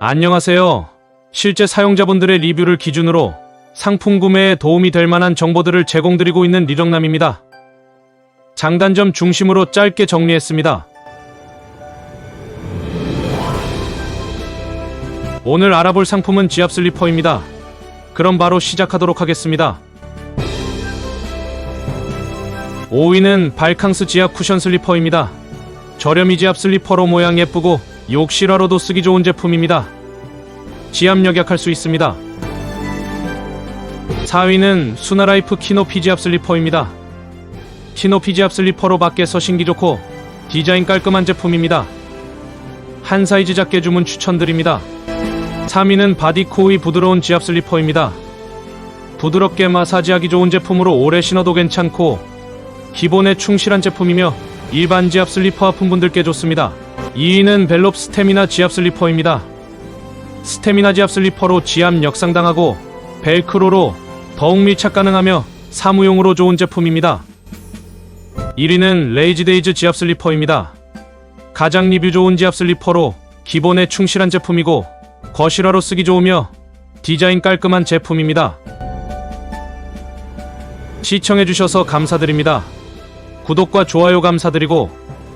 안녕하세요. 실제 사용자분들의 리뷰를 기준으로 상품 구매에 도움이 될 만한 정보들을 제공드리고 있는 리정남입니다. 장단점 중심으로 짧게 정리했습니다. 오늘 알아볼 상품은 지압 슬리퍼입니다. 그럼 바로 시작하도록 하겠습니다. 5위는 발캉스 지압 쿠션 슬리퍼입니다. 저렴이 지압 슬리퍼로 모양 예쁘고 욕실화로도 쓰기 좋은 제품입니다. 지압력 약할 수 있습니다. 4위는 수나라이프 키노피 지압 슬리퍼입니다. 키노피 지압 슬리퍼로 밖에서 신기 좋고 디자인 깔끔한 제품입니다. 한 사이즈 작게 주문 추천드립니다. 3위는 바디코의 부드러운 지압 슬리퍼입니다. 부드럽게 마사지하기 좋은 제품으로 오래 신어도 괜찮고 기본에 충실한 제품이며 일반 지압 슬리퍼 아픈 분들께 좋습니다. 2위는 벨롭 스테미나 지압 슬리퍼입니다. 스테미나 지압 슬리퍼로 지압 역상당하고 벨크로로 더욱 밀착 가능하며 사무용으로 좋은 제품입니다. 1위는 레이지데이즈 지압 슬리퍼입니다. 가장 리뷰 좋은 지압 슬리퍼로 기본에 충실한 제품이고 거실화로 쓰기 좋으며 디자인 깔끔한 제품입니다. 시청해주셔서 감사드립니다. 구독과 좋아요 감사드리고